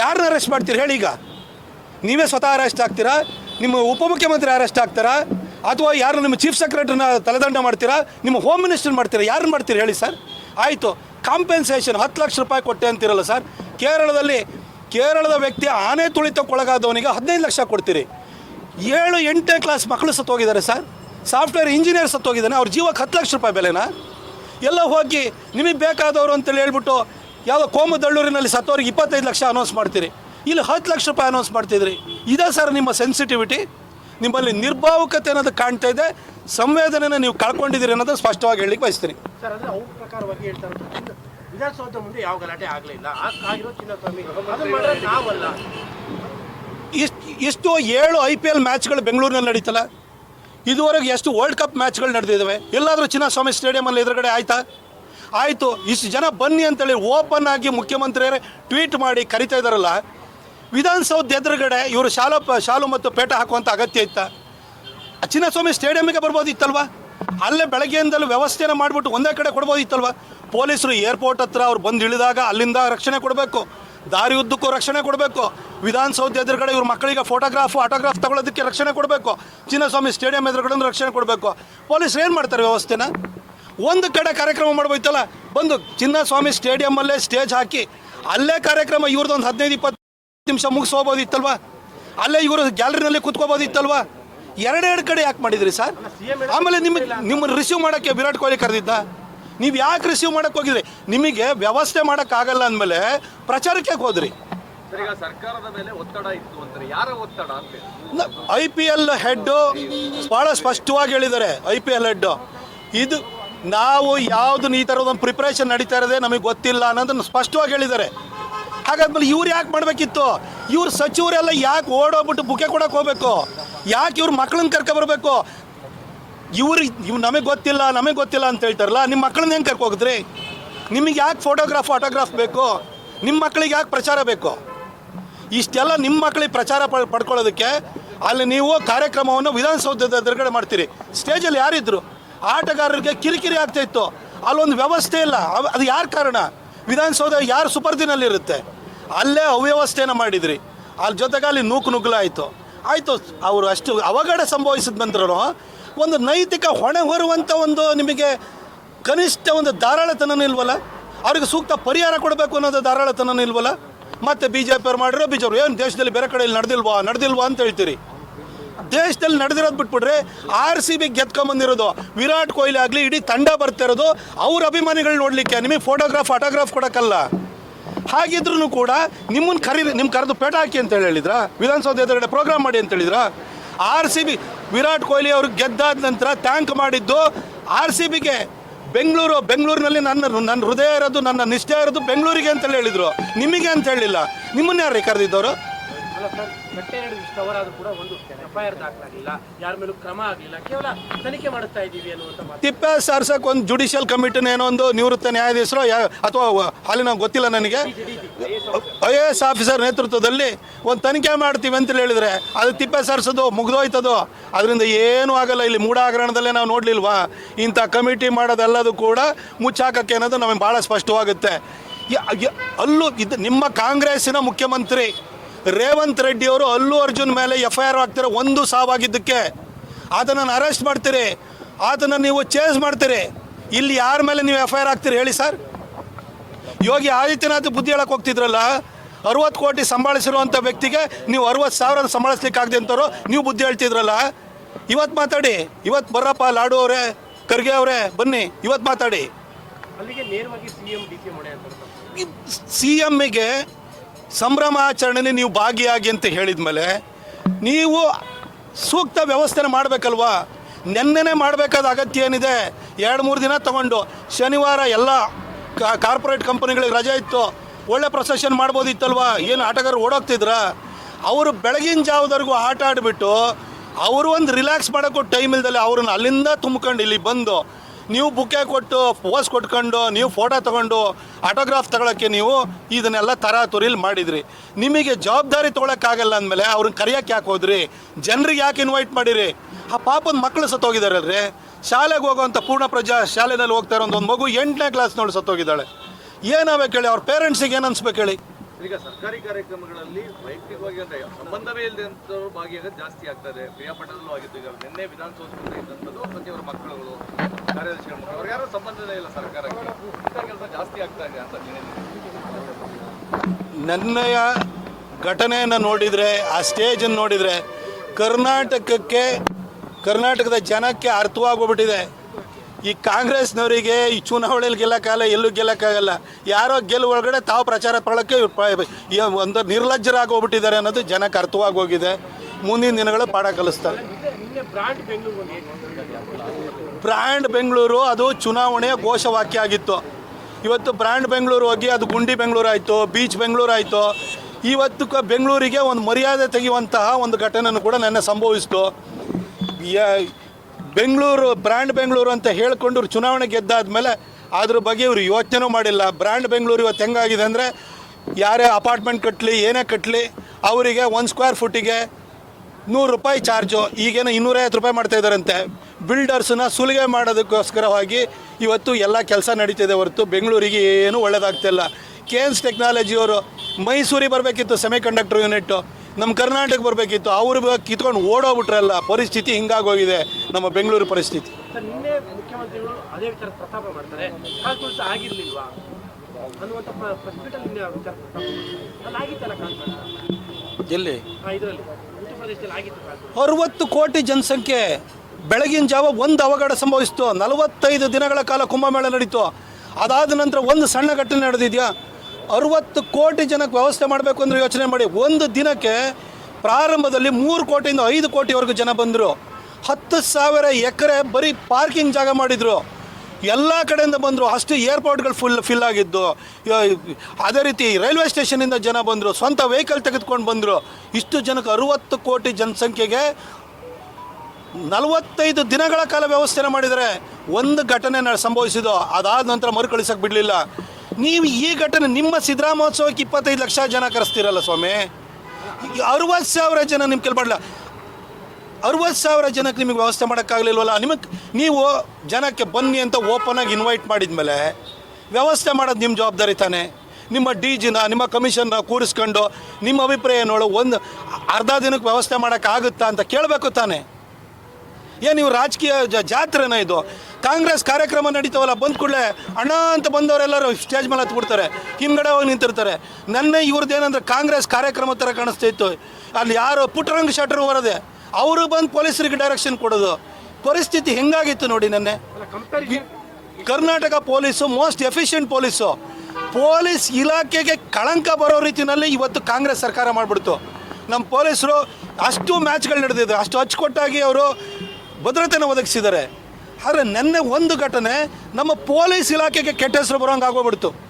ಯಾರನ್ನ ಅರೆಸ್ಟ್ ಮಾಡ್ತೀರಿ ಹೇಳಿ ಈಗ? ನೀವೇ ಸ್ವತಃ ಅರೆಸ್ಟ್ ಆಗ್ತೀರಾ? ನಿಮ್ಮ ಉಪಮುಖ್ಯಮಂತ್ರಿ ಅರೆಸ್ಟ್ ಆಗ್ತಾರಾ? ಅಥವಾ ಯಾರು ನಿಮ್ಮ ಚೀಫ್ ಸೆಕ್ರೆಟರಿನ ತಲೆದಂಡ ಮಾಡ್ತೀರಾ? ನಿಮ್ಮ ಹೋಮ್ ಮಿನಿಸ್ಟರ್ ಮಾಡ್ತೀರಾ? ಯಾರನ್ನ ಮಾಡ್ತೀರಿ ಹೇಳಿ ಸರ್ ಆಯಿತು ಕಾಂಪೆನ್ಸೇಷನ್ ಹತ್ತು ಲಕ್ಷ ರೂಪಾಯಿ ಕೊಟ್ಟೆ ಅಂತಿರಲ್ಲ ಸರ್ ಕೇರಳದಲ್ಲಿ, ಕೇರಳದ ವ್ಯಕ್ತಿ ಆನೆ ತುಳಿತಕ್ಕೊಳಗಾದವನಿಗೆ ಹದಿನೈದು ಲಕ್ಷ ಕೊಡ್ತೀರಿ. ಏಳು, ಎಂಟನೇ ಕ್ಲಾಸ್ ಮಕ್ಕಳು ಸತ್ತೋಗಿದ್ದಾರೆ ಸರ್ ಸಾಫ್ಟ್ವೇರ್ ಇಂಜಿನಿಯರ್ ಸತ್ತೋಗಿದ್ದಾನೆ. ಅವ್ರ ಜೀವಕ್ಕೆ ಹತ್ತು ಲಕ್ಷ ರೂಪಾಯಿ ಬೆಲೆನಾ? ಎಲ್ಲ ಹೋಗಿ ನಿಮಗೆ ಬೇಕಾದವರು ಅಂತೇಳಿ ಹೇಳ್ಬಿಟ್ಟು ಯಾವುದೋ ಕೋಮದಳ್ಳೂರಿನಲ್ಲಿ ಸತ್ತೋರಿಗೆ ಇಪ್ಪತ್ತೈದು ಲಕ್ಷ ಅನೌನ್ಸ್ ಮಾಡ್ತೀರಿ? ಇಲ್ಲಿ ಹತ್ತು ಲಕ್ಷ ರೂಪಾಯಿ ಅನೌನ್ಸ್ ಮಾಡ್ತಿದ್ರಿ. ಇದೇ ಸರ್ ನಿಮ್ಮ ಸೆನ್ಸಿಟಿವಿಟಿ ನಿಮ್ಮಲ್ಲಿ ನಿರ್ಭಾವುಕತೆ ಅನ್ನೋದು ಕಾಣ್ತಾ ಇದೆ. ಸಂವೇದನೆನ ನೀವು ಕಳ್ಕೊಂಡಿದ್ದೀರಿ ಅನ್ನೋದು ಸ್ಪಷ್ಟವಾಗಿ ಹೇಳಲಿಕ್ಕೆ ಬಯಸ್ತೀನಿ. ಇಷ್ಟು ಇಷ್ಟು ಏಳು ಐ ಪಿ ಎಲ್ ಮ್ಯಾಚ್ಗಳು ಬೆಂಗಳೂರಿನಲ್ಲಿ ನಡೀತಲ್ಲ. ಇದುವರೆಗೆ ಎಷ್ಟು ವರ್ಲ್ಡ್ ಕಪ್ ಮ್ಯಾಚ್ಗಳು ನಡೆದಿದ್ದಾವೆ? ಎಲ್ಲಾದರೂ ಚಿನ್ನಸ್ವಾಮಿ ಸ್ಟೇಡಿಯಮಲ್ಲಿ ಎದುರುಗಡೆ ಆಯ್ತಾ? ಆಯಿತು, ಇಷ್ಟು ಜನ ಬನ್ನಿ ಅಂತೇಳಿ ಓಪನ್ ಆಗಿ ಮುಖ್ಯಮಂತ್ರಿಯರೇ ಟ್ವೀಟ್ ಮಾಡಿ ಕರಿತಾ ಇದ್ದಾರಲ್ಲ ವಿಧಾನಸೌಧ ಎದುರುಗಡೆ ಇವರು ಶಾಲು ಶಾಲು ಮತ್ತು ಪೇಟ ಹಾಕುವಂಥ ಅಗತ್ಯ ಇತ್ತ? ಚಿನ್ನಸ್ವಾಮಿ ಸ್ಟೇಡಿಯಮ್ಗೆ ಬರ್ಬೋದಿತ್ತಲ್ವಾ? ಅಲ್ಲೇ ಬೆಳಗ್ಗೆಯಿಂದಲೂ ವ್ಯವಸ್ಥೆಯನ್ನು ಮಾಡಿಬಿಟ್ಟು ಒಂದೇ ಕಡೆ ಕೊಡ್ಬೋದಿತ್ತಲ್ವಾ? ಪೊಲೀಸರು ಏರ್ಪೋರ್ಟ್ ಹತ್ರ ಅವ್ರು ಬಂದು ಇಳಿದಾಗ ಅಲ್ಲಿಂದ ರಕ್ಷಣೆ ಕೊಡಬೇಕು, ದಾರಿ ಉದ್ದಕ್ಕೂ ರಕ್ಷಣೆ ಕೊಡಬೇಕು ವಿಧಾನಸೌಧ ಎದುರುಗಡೆ ಇವ್ರ ಮಕ್ಕಳಿಗೆ ಫೋಟೋಗ್ರಾಫ್ ಆಟೋಗ್ರಾಫ್ ತಗೊಳ್ಳೋದಕ್ಕೆ ರಕ್ಷಣೆ ಕೊಡಬೇಕು, ಚಿನ್ನಸ್ವಾಮಿ ಸ್ಟೇಡಿಯಂ ಎದುರುಗಡೆ ರಕ್ಷಣೆ ಕೊಡಬೇಕು. ಪೊಲೀಸರು ಏನು ಮಾಡ್ತಾರೆ ವ್ಯವಸ್ಥೆನ? ಒಂದು ಕಡೆ ಕಾರ್ಯಕ್ರಮ ಮಾಡ್ಬೋಯ್ತಲ್ಲ? ಬಂದು ಚಿನ್ನಸ್ವಾಮಿ ಸ್ಟೇಡಿಯಮ್ಮಲ್ಲೇ ಸ್ಟೇಜ್ ಹಾಕಿ ಅಲ್ಲೇ ಕಾರ್ಯಕ್ರಮ ಇವ್ರದ್ದೊಂದು ಹದಿನೈದು ಇಪ್ಪತ್ತು ನಿಮಿಷ ಮುಗಿಸ್ಕೋಬೋದಿತ್ತಲ್ವಾ? ಅಲ್ಲೇ ಇವರು ಗ್ಯಾಲರಿನಲ್ಲಿ ಕುತ್ಕೋಬೋದಿತ್ತಲ್ವಾ? ಎರಡೆರಡು ಕಡೆ ಯಾಕೆ ಮಾಡಿದ್ರಿ ಸರ್? ಆಮೇಲೆ ನಿಮಗೆ ನಿಮ್ಮನ್ನು ರಿಸೀವ್ ಮಾಡೋಕ್ಕೆ ವಿರಾಟ್ ಕೊಹ್ಲಿ ಕರೆದಿದ್ದ? ನೀವು ಯಾಕೆ ರಿಸೀವ್ ಮಾಡೋಕ್ಕೆ ಹೋಗಿದ್ರಿ? ನಿಮಗೆ ವ್ಯವಸ್ಥೆ ಮಾಡೋಕ್ಕಾಗಲ್ಲ ಅಂದಮೇಲೆ ಪ್ರಚಾರಕ್ಕೆ ಯಾಕೆ ಹೋದ್ರಿ ಐ ಪಿ ಎಲ್ ಹೆಡ್ಡು ಭಾಳ ಸ್ಪಷ್ಟವಾಗಿ ಹೇಳಿದ್ದಾರೆ ಐ ಪಿ ಎಲ್ ಹೆಡ್ಡು ಇದು ನಾವು ಯಾವುದು ಈ ಥರದೊಂದು ಪ್ರಿಪ್ರೇಷನ್ ನಡೀತಾ ಇರೋದೇ ನಮಗೆ ಗೊತ್ತಿಲ್ಲ ಅನ್ನೋದನ್ನು ಸ್ಪಷ್ಟವಾಗಿ ಹೇಳಿದ್ದಾರೆ. ಹಾಗಾದ್ಮೇಲೆ ಇವ್ರು ಯಾಕೆ ಮಾಡಬೇಕಿತ್ತು? ಇವ್ರ ಸಚಿವರೆಲ್ಲ ಯಾಕೆ ಓಡೋಗ್ಬಿಟ್ಟು ಬುಕೆ ಕೊಡೋಕೆ ಹೋಗ್ಬೇಕು? ಯಾಕೆ ಇವ್ರ ಮಕ್ಕಳನ್ನ ಕರ್ಕೊಬರ್ಬೇಕು ಇವ್ರು ಇವ್ ನಮಗೆ ಗೊತ್ತಿಲ್ಲ ನಮಗೆ ಗೊತ್ತಿಲ್ಲ ಅಂತ ಹೇಳ್ತಾರಲ್ಲ ನಿಮ್ಮ ಮಕ್ಕಳನ್ನ ಹೆಂಗೆ ಕರ್ಕೊ ಹೋಗಿದ್ರಿ? ನಿಮಗೆ ಯಾಕೆ ಫೋಟೋಗ್ರಾಫ್ ಆಟೋಗ್ರಾಫ್ ಬೇಕು? ನಿಮ್ಮ ಮಕ್ಕಳಿಗೆ ಯಾಕೆ ಪ್ರಚಾರ ಬೇಕು? ಇಷ್ಟೆಲ್ಲ ನಿಮ್ಮ ಮಕ್ಕಳಿಗೆ ಪ್ರಚಾರ ಪಡ್ಕೊಳ್ಳೋದಕ್ಕೆ ಅಲ್ಲಿ ನೀವು ಕಾರ್ಯಕ್ರಮವನ್ನು ವಿಧಾನಸೌಧದ ಎದುರುಗಡೆ ಮಾಡ್ತೀರಿ. ಸ್ಟೇಜಲ್ಲಿ ಯಾರಿದ್ರು? ಆಟಗಾರರಿಗೆ ಕಿರಿಕಿರಿ ಆಗ್ತಾ ಇತ್ತು. ಅಲ್ಲೊಂದು ವ್ಯವಸ್ಥೆ ಇಲ್ಲ. ಅದು ಯಾರ ಕಾರಣ? ವಿಧಾನಸೌಧ ಯಾರು ಸುಪರ್ದಿನಲ್ಲಿರುತ್ತೆ? ಅಲ್ಲೇ ಅವ್ಯವಸ್ಥೆನ ಮಾಡಿದ್ರಿ. ಅಲ್ಲಿ ಜೊತೆಗೆ ಅಲ್ಲಿ ನೂಕು ನುಗ್ಗಲಾಯಿತು ಆಯಿತು, ಅವರು ಅಷ್ಟು ಅವಘಡ ಸಂಭವಿಸಿದ ನಂತರ ಒಂದು ನೈತಿಕ ಹೊಣೆ ಹೊರುವಂಥ ಒಂದು ನಿಮಗೆ ಕನಿಷ್ಠ ಒಂದು ಧಾರಾಳತನ ಇಲ್ವಲ್ಲ? ಅವ್ರಿಗೆ ಸೂಕ್ತ ಪರಿಹಾರ ಕೊಡಬೇಕು ಅನ್ನೋದು ಧಾರಾಳತನ ಇಲ್ವಲ್ಲ? ಮತ್ತೆ ಬಿ ಜೆ ಪಿಯವ್ರು ಮಾಡಿರೋ ಬಿ ಜೆ ಏನು ದೇಶದಲ್ಲಿ ಬೇರೆ ಕಡೆಯಲ್ಲಿ ನಡೆದಿಲ್ವಾ? ನಡೆದಿಲ್ವಾ? ಅಂತ ಹೇಳ್ತೀರಿ. ದೇಶದಲ್ಲಿ ನಡೆದಿರೋದು ಬಿಟ್ಬಿಟ್ರೆ ಆರ್ ಸಿ ಬಿ ಗೆದ್ಕೊಂಬಂದಿರೋದು. ವಿರಾಟ್ ಕೊಹ್ಲಿ ಆಗಲಿ, ಇಡೀ ತಂಡ ಬರ್ತಾ ಇರೋದು. ಅವ್ರ ಅಭಿಮಾನಿಗಳು ನೋಡಲಿಕ್ಕೆ, ನಿಮಗೆ ಫೋಟೋಗ್ರಾಫ್ ಆಟೋಗ್ರಾಫ್ ಕೊಡೋಕ್ಕಲ್ಲ. ಹಾಗಿದ್ರೂ ಕೂಡ ನಿಮ್ಮನ್ನು ಕರಿ ನಿಮ್ಮ ಕರೆದು ಪೇಟ ಹಾಕಿ ಅಂತ ಹೇಳಿದ್ರ? ವಿಧಾನಸೌಧ ಎದುರುಗಡೆ ಪ್ರೋಗ್ರಾಮ್ ಮಾಡಿ ಅಂತ ಹೇಳಿದ್ರ? R C B Virat Kohli ಅವರು ಗೆದ್ದಾದ ನಂತರ ಟ್ಯಾಂಕ್ ಮಾಡಿದ್ದು ಆರ್ ಸಿ ಬಿಗೆ ಬೆಂಗಳೂರು, ಬೆಂಗಳೂರಿನಲ್ಲಿ ನನ್ನ ನನ್ನ ಹೃದಯ ಇರೋದು, ನನ್ನ ನಿಷ್ಠೆ ಇರೋದು ಬೆಂಗಳೂರಿಗೆ ಅಂತ ಹೇಳಿದ್ರು. ನಿಮಗೆ ಅಂತ ಹೇಳಿಲ್ಲ. ನಿಮ್ಮನ್ನ ಯಾರೇ ಕರೆದಿದ್ದವರು? ಗಂಟೆ ಎರಡು ಇಷ್ಟು ಅವರ್ ಆದ್ರೂ ಕೂಡ ಒಂದು ಎಫ್ ಐ ಆರ್ ದಾಖಲಾಗಿಲ್ಲ. ಯಾರ ಮೇಲೂ ಕ್ರಮ ಆಗಲಿಲ್ಲ. ಕೇವಲ ತನಿಖೆ ಮಾಡುತ್ತಾ ಇದ್ದೀವಿ ಅನ್ನುವಂಥ ಮಾತು. ತಿಪ್ಪೆ ಸಾರ್ಸಕ್ಕೆ ಒಂದು ಜುಡಿಷಿಯಲ್ ಕಮಿಟಿನ ಏನೋ ಒಂದು ನಿವೃತ್ತ ನ್ಯಾಯಾಧೀಶರು ಅಥವಾ ಹಾಲಿನ ಗೊತ್ತಿಲ್ಲ ನನಗೆ. I A S officer. ನೇತೃತ್ವದಲ್ಲಿ ಒಂದು ತನಿಖೆ ಮಾಡ್ತೀವಿ ಅಂತ ಹೇಳಿದ್ರೆ ಅದು ತಿಪ್ಪೆ ಸಾರಿಸೋದು ಮುಗ್ದೋಯ್ತದ. ಅದರಿಂದ ಏನೂ ಆಗಲ್ಲ. ಇಲ್ಲಿ ಮೂಡಾಗರಣದಲ್ಲೇ ನಾವು ನೋಡಲಿಲ್ವಾ? ಇಂಥ ಕಮಿಟಿ ಮಾಡೋದೆಲ್ಲದು ಕೂಡ ಮುಚ್ಚಾಕಕ್ಕೆ ಅನ್ನೋದು ನಮಗೆ ಭಾಳ ಸ್ಪಷ್ಟವಾಗುತ್ತೆ. ಅಲ್ಲೂ ಇದು ನಿಮ್ಮ ಕಾಂಗ್ರೆಸ್ಸಿನ ಮುಖ್ಯಮಂತ್ರಿ ರೇವಂತ್ ರೆಡ್ಡಿ ಅವರು ಅಲ್ಲು ಅರ್ಜುನ್ ಮೇಲೆ ಎಫ್ ಐ ಆರ್ ಹಾಕ್ತಾರೆ ಒಂದು ಸಾವಾಗಿದ್ದಕ್ಕೆ ಆತನನ್ನು ಅರೆಸ್ಟ್ ಮಾಡ್ತೀರಿ ಆತನ ನೀವು ಚೇಂಜ್ ಮಾಡ್ತೀರಿ ಇಲ್ಲಿ ಯಾರ ಮೇಲೆ ನೀವು ಎಫ್ ಐ ಆರ್ ಆಗ್ತೀರಿ ಹೇಳಿ ಸರ್ ಯೋಗಿ ಆದಿತ್ಯನಾಥ್ ಬುದ್ಧಿ ಹೇಳಕ್ಕೆ ಹೋಗ್ತಿದ್ರಲ್ಲ ಅರವತ್ತು ಕೋಟಿ ಸಂಭಾಳಿಸಿರುವಂಥ ವ್ಯಕ್ತಿಗೆ ನೀವು ಅರವತ್ತು ಸಾವಿರ ಸಂಭಾಳಿಸ್ಲಿಕ್ಕೆ ಆಗದೆ ಅಂತವ್ರು ನೀವು ಬುದ್ಧಿ ಹೇಳ್ತಿದ್ರಲ್ಲ? ಇವತ್ತು ಮಾತಾಡಿ ಇವತ್ತು ಬರಪ್ಪ ಲಾಡು ಅವರೇ ಖರ್ಗೆ ಅವರೇ ಬನ್ನಿ ಇವತ್ತು ಮಾತಾಡಿ. ಸಿ ಎಮ್ಮಿಗೆ ಸಂಭ್ರಮಾಚರಣೆಯಲ್ಲಿ ನೀವು ಭಾಗಿಯಾಗಿ ಅಂತ ಹೇಳಿದ ಮೇಲೆ ನೀವು ಸೂಕ್ತ ವ್ಯವಸ್ಥೆನ ಮಾಡಬೇಕಲ್ವಾ? ನೆನ್ನೆನೇ ಮಾಡಬೇಕಾದ ಅಗತ್ಯ ಏನಿದೆ? ಎರಡು, ಮೂರು ದಿನ ತಗೊಂಡು ಶನಿವಾರ ಎಲ್ಲ ಕಾರ್ಪೊರೇಟ್ ಕಂಪನಿಗಳಿಗೆ ರಜೆ ಇತ್ತು. ಒಳ್ಳೆ ಪ್ರೊಸೆಷನ್ ಮಾಡ್ಬೋದಿತ್ತಲ್ವಾ? ಏನು ಆಟಗಾರರು ಓಡೋಗ್ತಿದ್ರಾ? ಅವರು ಬೆಳಗಿನ ಜಾವದವರೆಗೂ ಆಟ ಆಡಿಬಿಟ್ಟು ಅವರು ಒಂದು ರಿಲ್ಯಾಕ್ಸ್ ಮಾಡೋಕ್ಕೂ ಟೈಮ್ ಇಲ್ದಲೆ ಅವ್ರನ್ನ ಅಲ್ಲಿಂದ ತುಂಬ್ಕೊಂಡು ಇಲ್ಲಿ ಬಂದು ನೀವು ಬುಕ್ಕೆ ಕೊಟ್ಟು, ಪೋಸ್ ಕೊಟ್ಕೊಂಡು, ನೀವು ಫೋಟೋ ತಗೊಂಡು ಆಟೋಗ್ರಾಫ್ ತಗೊಳ್ಳೋಕ್ಕೆ ನೀವು ಇದನ್ನೆಲ್ಲ ತರಾತುರಿಲಿ ಮಾಡಿದ್ರಿ. ನಿಮಗೆ ಜವಾಬ್ದಾರಿ ತೊಗೊಳಕ್ಕಾಗಲ್ಲ ಅಂದಮೇಲೆ ಅವ್ರನ್ನ ಕರೆಯೋಕ್ಕೆ ಯಾಕೆ ಹೋದ್ರಿ? ಜನರಿಗೆ ಯಾಕೆ ಇನ್ವೈಟ್ ಮಾಡಿರಿ? ಆ ಪಾಪದ ಮಕ್ಕಳು ಸತ್ತೋಗಿದಾರಲ್ರಿ ಶಾಲೆಗೆ ಹೋಗುವಂಥ ಪೂರ್ಣ ಪ್ರಜಾ ಶಾಲೆನಲ್ಲಿ ಹೋಗ್ತಾ ಇರೋ ಒಂದು ಮಗು ಎಂಟನೇ ಕ್ಲಾಸ್ ನೋಡಿ ಸತ್ತೋಗಿದ್ದಾಳೆ. ಏನಾಗಬೇಕು ಹೇಳಿ? ಅವ್ರ ಪೇರೆಂಟ್ಸಿಗೆ ಏನು ಅನ್ಸ್ಬೇಕು ಹೇಳಿ? ಈಗ ಸರ್ಕಾರಿ ಕಾರ್ಯಕ್ರಮಗಳಲ್ಲಿ ವೈಯಕ್ತಿಕವಾಗಿ ಅಂದ್ರೆ ಸಂಬಂಧವೇ ಇಲ್ಲದೆ ಅಂತವ್ರು ಭಾಗಿಯಾಗೋದು ಜಾಸ್ತಿ ಆಗ್ತದೆ ಕ್ರಿಯಾಪಟ್ಟಣದಲ್ಲೂ ಆಗಿತ್ತು ಈಗ ನಿನ್ನೆ ವಿಧಾನಸೌಧದಲ್ಲಿ ಇದ್ದಂಥದ್ದು ಅವರ ಮಕ್ಕಳುಗಳು, ಕಾರ್ಯದರ್ಶಿಗಳ ಮಕ್ಕಳು ಅವ್ರು ಸಂಬಂಧವೇ ಸಂಬಂಧನೇ ಇಲ್ಲ ಸರ್ಕಾರಕ್ಕೆ. ಇಂಥ ಕೆಲಸ ಜಾಸ್ತಿ ಆಗ್ತಾ ಇದೆ ಅಂತ ನೆನ್ನೆಯ ಘಟನೆಯನ್ನು ನೋಡಿದರೆ, ಆ ಸ್ಟೇಜನ್ನು ನೋಡಿದರೆ ಕರ್ನಾಟಕಕ್ಕೆ, ಕರ್ನಾಟಕದ ಜನಕ್ಕೆ ಅರ್ಥವಾಗೋಗ್ಬಿಟ್ಟಿದೆ ಈ ಕಾಂಗ್ರೆಸ್ನವರಿಗೆ ಈ ಚುನಾವಣೆಯಲ್ಲಿ ಗೆಲ್ಲಕ್ಕಾಗಲ್ಲ, ಎಲ್ಲೂ ಗೆಲ್ಲಕ್ಕಾಗಲ್ಲ. ಯಾರೋ ಗೆಲ್ಲು ಒಳಗಡೆ ತಾವು ಪ್ರಚಾರ ಪಡೋಕ್ಕೆ ಒಂದು ನಿರ್ಲಜ್ಜರಾಗಿ ಹೋಗ್ಬಿಟ್ಟಿದ್ದಾರೆ ಅನ್ನೋದು ಜನಕ್ಕೆ ಅರ್ಥವಾಗೋಗಿದೆ ಮುಂದಿನ ದಿನಗಳು ಪಾಠ ಕಲಿಸ್ತಾರೆ. ಬ್ರ್ಯಾಂಡ್ ಬೆಂಗಳೂರು ಅದು ಚುನಾವಣೆಯ ಘೋಷವಾಕ್ಯ ಆಗಿತ್ತು. ಇವತ್ತು ಬ್ರ್ಯಾಂಡ್ ಬೆಂಗಳೂರು ಹೋಗಿ ಅದು ಗುಂಡಿ ಬೆಂಗಳೂರು ಆಯಿತು, ಬೀಚ್ ಬೆಂಗಳೂರು ಆಯಿತು. ಇವತ್ತು ಬೆಂಗಳೂರಿಗೆ ಒಂದು ಮರ್ಯಾದೆ ತೆಗೆಯುವಂತಹ ಒಂದು ಘಟನೆಯನ್ನು ಕೂಡ ನೆನ್ನೆ ಸಂಭವಿಸಿತು. ಬೆಂಗಳೂರು, ಬ್ರ್ಯಾಂಡ್ ಬೆಂಗಳೂರು ಅಂತ ಹೇಳ್ಕೊಂಡು ಚುನಾವಣೆ ಗೆದ್ದಾದ್ಮೇಲೆ ಅದ್ರ ಬಗ್ಗೆ ಇವರು ಯೋಚನೆ ಮಾಡಿಲ್ಲ. ಬ್ರ್ಯಾಂಡ್ ಬೆಂಗಳೂರು ಇವತ್ತು ಹೆಂಗಾಗಿದೆ ಅಂದರೆ ಯಾರೇ ಅಪಾರ್ಟ್ಮೆಂಟ್ ಕಟ್ಟಲಿ ಏನೇ ಕಟ್ಟಲಿ ಅವರಿಗೆ ಒಂದು ಸ್ಕ್ವೇರ್ ಫುಟಿಗೆ ನೂರು ರೂಪಾಯಿ ಚಾರ್ಜು, ಈಗೇನೋ ಇನ್ನೂರೈವತ್ತು ರೂಪಾಯಿ ಮಾಡ್ತಾ ಇದ್ದಾರಂತೆ. ಬಿಲ್ಡರ್ಸನ್ನ ಸುಲಿಗೆ ಮಾಡೋದಕ್ಕೋಸ್ಕರವಾಗಿ ಇವತ್ತು ಎಲ್ಲ ಕೆಲಸ ನಡೀತಿದೆ ಹೊರತು. ಬೆಂಗಳೂರಿಗೆ ಏನೂ ಒಳ್ಳೆಯದಾಗ್ತಿಲ್ಲ ಕೆ ಎನ್ಸ್ ಟೆಕ್ನಾಲಜಿಯವರು ಮೈಸೂರಿಗೆ ಬರಬೇಕಿತ್ತು ಸೆಮಿಕಂಡಕ್ಟರ್ ಯೂನಿಟ್ಟು ನಮ್ಮ ಕರ್ನಾಟಕ ಬರಬೇಕಿತ್ತು ಅವರು ಕಿತ್ಕೊಂಡು ಓಡೋಗ್ಬಿಟ್ರಲ್ಲ ಪರಿಸ್ಥಿತಿ ಹಿಂಗಾಗೋಗಿದೆ ನಮ್ಮ ಬೆಂಗಳೂರು ಪರಿಸ್ಥಿತಿ. ಅಲ್ಲಿ ಎಲ್ಲಿ? ಅರವತ್ತು ಕೋಟಿ ಜನಸಂಖ್ಯೆ ಬೆಳಗಿನ ಜಾವ ಒಂದು ಅವಘಡ ಸಂಭವಿಸ್ತು. ನಲವತ್ತೈದು ದಿನಗಳ ಕಾಲ ಕುಂಭಮೇಳ ನಡೀತು. ಅದಾದ ನಂತರ ಒಂದು ಸಣ್ಣ ಘಟನೆ ನಡೆದಿದೆಯಾ? ಅರವತ್ತು ಕೋಟಿ ಜನಕ್ಕೆ ವ್ಯವಸ್ಥೆ ಮಾಡಬೇಕು ಅಂದರೆ ಯೋಚನೆ ಮಾಡಿ. ಒಂದು ದಿನಕ್ಕೆ ಪ್ರಾರಂಭದಲ್ಲಿ ಮೂರು ಕೋಟಿಯಿಂದ ಐದು ಕೋಟಿವರೆಗೂ ಜನ ಬಂದರು. ಹತ್ತು ಸಾವಿರ ಎಕರೆ ಬರೀ ಪಾರ್ಕಿಂಗ್ ಜಾಗ ಮಾಡಿದರು. ಎಲ್ಲ ಕಡೆಯಿಂದ ಬಂದರು. ಅಷ್ಟು ಏರ್ಪೋರ್ಟ್ಗಳು ಫುಲ್ ಫಿಲ್ ಆಗಿದ್ದು. ಅದೇ ರೀತಿ ರೈಲ್ವೆ ಸ್ಟೇಷನಿಂದ ಜನ ಬಂದರು. ಸ್ವಂತ ವೆಹಿಕಲ್ ತೆಗೆದುಕೊಂಡು ಬಂದರು. ಇಷ್ಟು ಜನಕ್ಕೆ ಅರುವತ್ತು ಕೋಟಿ ಜನಸಂಖ್ಯೆಗೆ ನಲವತ್ತೈದು ದಿನಗಳ ಕಾಲ ವ್ಯವಸ್ಥೆನ ಮಾಡಿದರೆ ಒಂದು ಘಟನೆ ಸಂಭವಿಸಿದ್ದು. ಅದಾದ ನಂತರ ಮರುಕಳಿಸಕ್ಕೆ ಬಿಡಲಿಲ್ಲ. ನೀವು ಈ ಘಟನೆ ನಿಮ್ಮ ಸಿದ್ದರಾಮೋತ್ಸವಕ್ಕೆ ಇಪ್ಪತ್ತೈದು ಲಕ್ಷ ಜನ ಕರೆಸ್ತೀರಲ್ಲ ಸ್ವಾಮಿ? ಅರುವತ್ತು ಸಾವಿರ ಜನ ನಿಮ್ಮ ಕೆಲ್ಬಡ್ಲ ಅರವತ್ತು ಸಾವಿರ ಜನಕ್ಕೆ ನಿಮಗೆ ವ್ಯವಸ್ಥೆ ಮಾಡೋಕ್ಕಾಗಲಿಲ್ವಲ್ಲ? ನಿಮಗೆ ನೀವು ಜನಕ್ಕೆ ಬನ್ನಿ ಅಂತ ಓಪನಾಗಿ ಇನ್ವೈಟ್ ಇನ್ವೈಟ್ ಮಾಡಿದ್ಮೇಲೆ ವ್ಯವಸ್ಥೆ ಮಾಡೋದು ನಿಮ್ಮ ಜವಾಬ್ದಾರಿ ತಾನೇ. ನಿಮ್ಮ ಡಿ ಜಿನ, ನಿಮ್ಮ ಕಮಿಷನ್ನ ಕೂರಿಸ್ಕೊಂಡು ನಿಮ್ಮ ಅಭಿಪ್ರಾಯ ನೋಡು ಒಂದು ಅರ್ಧ ದಿನಕ್ಕೆ ವ್ಯವಸ್ಥೆ ಮಾಡೋಕ್ಕಾಗುತ್ತಾ ಅಂತ ಕೇಳಬೇಕು ತಾನೇ. ಏನು ನೀವು ರಾಜಕೀಯ ಜಾತ್ರೆನ ಇದು? ಕಾಂಗ್ರೆಸ್ ಕಾರ್ಯಕ್ರಮ ನಡೀತಾವಲ್ಲ, ಬಂದ ಕೂಡಲೇ ಅಣ್ಣ ಅಂತ ಬಂದವರೆಲ್ಲರೂ ಸ್ಟೇಜ್ ಮೇಲೆ ಹತ್ಬಿಡ್ತಾರೆ ಹಿಂದ್ಗಡೆ ಹೋಗಿ ನಿಂತಿರ್ತಾರೆ. ನನ್ನ ಇವ್ರದ್ದು ಏನಂದ್ರೆ ಕಾಂಗ್ರೆಸ್ ಕಾರ್ಯಕ್ರಮ ಥರ ಕಾಣಿಸ್ತಾ ಇತ್ತು. ಅಲ್ಲಿ ಯಾರು ಪುಟ್ಟರಂಗ ಶೆಟ್ಟರು ಬರೋದೆ, ಅವರು ಬಂದು ಪೊಲೀಸರಿಗೆ ಡೈರೆಕ್ಷನ್ ಕೊಡೋದು. ಪರಿಸ್ಥಿತಿ ಹೆಂಗಾಗಿತ್ತು ನೋಡಿ ನೆನ್ನೆ. Karnataka police most efficient police. Police ಇಲಾಖೆಗೆ ಕಳಂಕ ಬರೋ ರೀತಿಯಲ್ಲಿ ಇವತ್ತು ಕಾಂಗ್ರೆಸ್ ಸರ್ಕಾರ ಮಾಡಿಬಿಡ್ತು. ನಮ್ಮ ಪೊಲೀಸರು ಅಷ್ಟು ಮ್ಯಾಚ್ಗಳು ನಡೆದಿದೆ. ಅಷ್ಟು ಅಚ್ಚುಕೊಟ್ಟಾಗಿ ಅವರು ಭದ್ರತೆನ ಒದಗಿಸಿದ್ದಾರೆ. ಆದರೆ ನೆನ್ನೆ ಒಂದು ಘಟನೆ ನಮ್ಮ ಪೊಲೀಸ್ ಇಲಾಖೆಗೆ ಕೆಟ್ಟ ಹೆಸರು ಬರೋಂಗೆ ಆಗೋಗ್ಬಿಡ್ತು.